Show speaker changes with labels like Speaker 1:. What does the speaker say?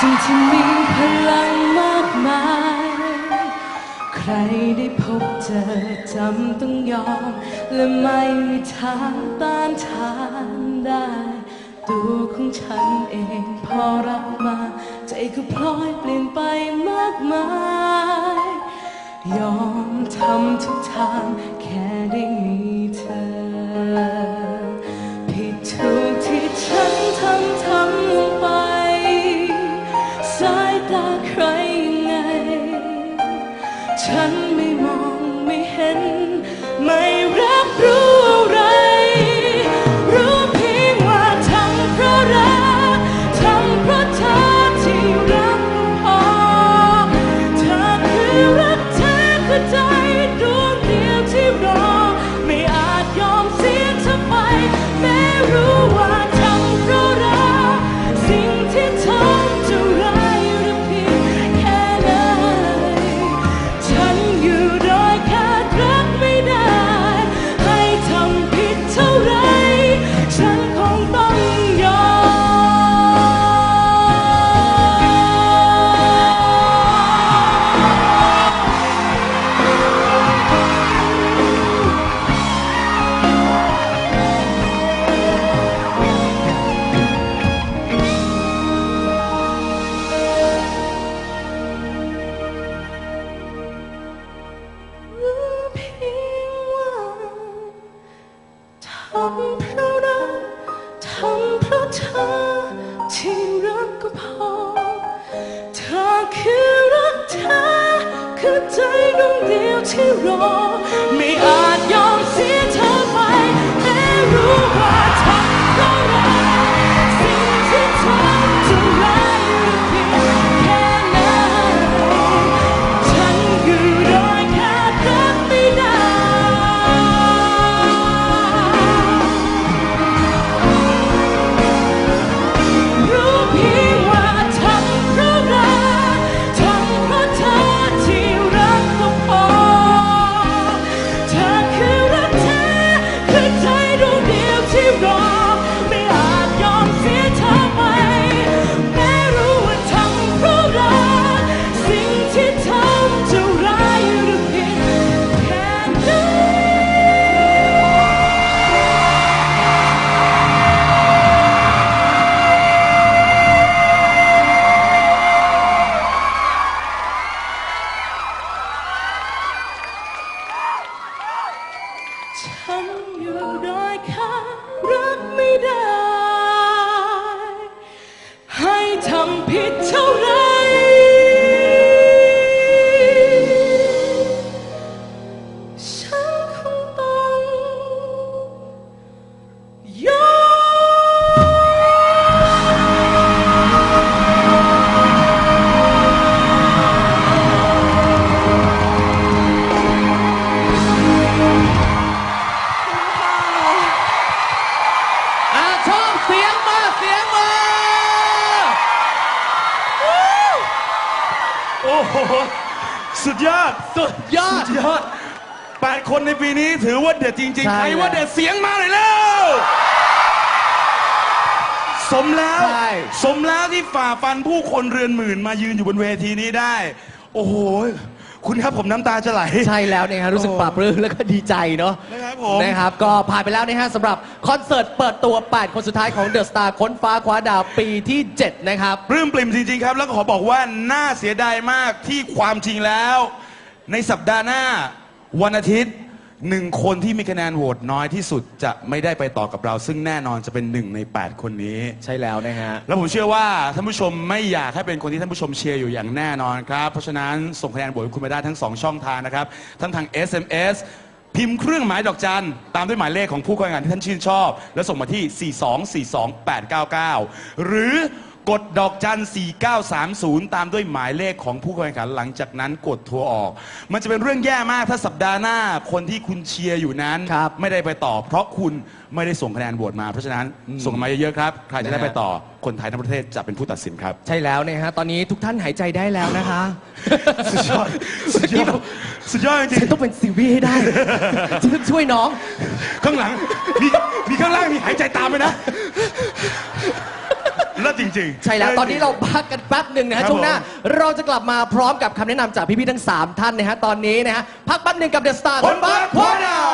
Speaker 1: สิ่งที่มีพลังมากมาย ใครได้พบเจอจำต้องยอม และไม่มีทางต้านทานได้ ตัวของฉันเองพอรับมา ใจก็พลอยเปลี่ยนไปมากมาย ยอมทำทุกทางแค่ได้มี ฉันไม่ ใจดวงเดียวที่รอ ไม่อาจยอมเสียเธอไปแม้รู้ว่า
Speaker 2: โอ้โห สุดยอด
Speaker 3: สุดยอด
Speaker 2: สุดยอดแปดคนในปีนี้ถือว่าเด็ดจริง
Speaker 3: ใช่
Speaker 2: ๆใครว่าเด็ดเสียงมาหน่อยแล้ว สมแล้ว
Speaker 3: ใช่
Speaker 2: สมแล้วที่ฝ่าฟันผู้คนเรือนหมื่นมายืนอยู่บนเวทีนี้ได้ โอ้โห คุณครับผมน้ำตาจะไหล
Speaker 3: ใช่แล้วนะฮะรู้สึกปลาบปลื้มแล้วก็ดีใจเนาะ
Speaker 2: นะครับผม
Speaker 3: นะครับ ก็ผ่านไปแล้วนะฮะสำหรับคอนเสิร์ตเปิดตัว 8 คนสุดท้ายของเดอะสตาร์ค้นฟ้าคว้าดาวปีที่ 7 นะครับ
Speaker 2: ปลื้มปริ่มจริงๆครับ แล้วก็ขอบอกว่าน่าเสียดายมากที่ความจริงแล้ว ในสัปดาห์หน้าวันอาทิตย์ หนึ่งคนที่มีคะแนนโหวตน้อยที่สุดจะไม่ได้ไปต่อกับเรา ซึ่งแน่นอนจะเป็นหนึ่งใน 8 คนนี้
Speaker 3: ใช่แล้วนะฮะ
Speaker 2: แล้วผมเชื่อว่าท่านผู้ชมไม่อยากให้เป็นคนที่ท่านผู้ชมเชียร์อยู่อย่างแน่นอนครับ เพราะฉะนั้นส่งคะแนนโหวตให้คุณมาได้ทั้ง 2 ช่องทางนะครับ ทั้งทาง SMS พิมพ์เครื่องหมายดอกจันตามด้วยหมายเลขของผู้เข้าแข่งขันที่ท่านชื่นชอบ แล้วส่งมาที่ 4242899 หรือ กดดอกจัน 4930 ตามด้วยหมายเลขของผู้เข้าแข่งขันหลังจากนั้นกดทัวร์ออก มันจะเป็นเรื่องแย่มากถ้าสัปดาห์หน้าคนที่คุณเชียร์อยู่นั้น
Speaker 3: ครับ
Speaker 2: ไม่ได้ไปต่อ เพราะคุณไม่ได้ส่งคะแนนโหวตมาเพราะฉะนั้นส่งมาเยอะๆครับ ใครจะได้ไปต่อคนไทยทั้งประเทศจะเป็นผู้ตัดสินครับ
Speaker 3: ใช่แล้วนะฮะ ตอนนี้ทุกท่านหายใจได้แล้วนะคะ
Speaker 2: สุดยอด สุดยอด สุดยอดจริ
Speaker 3: ฉั
Speaker 2: ง
Speaker 3: นต้องเป็นซิลวี่ให้ได้ ฉันต้องช่วยน้อง
Speaker 2: ๆข้างหลัง มีมีข้างล่างมีหายใจตามไหมนะแล้วจริงๆจริง
Speaker 3: ใช่แล้ว ตอนนี้เราพักกันแป๊บหนึ่งนะ
Speaker 2: ครั
Speaker 3: ฮะ
Speaker 2: บ
Speaker 3: ช่วงหน้า
Speaker 2: ผม
Speaker 3: เราจะกลับมาพร้อมกับคำแนะนำจากพี่ๆทั้ง 3 ท่านนะฮะตอนนี้นะฮะพักแป๊บหนึ่งกับเดอะสตาร์
Speaker 2: คนบ้าคว้าดาว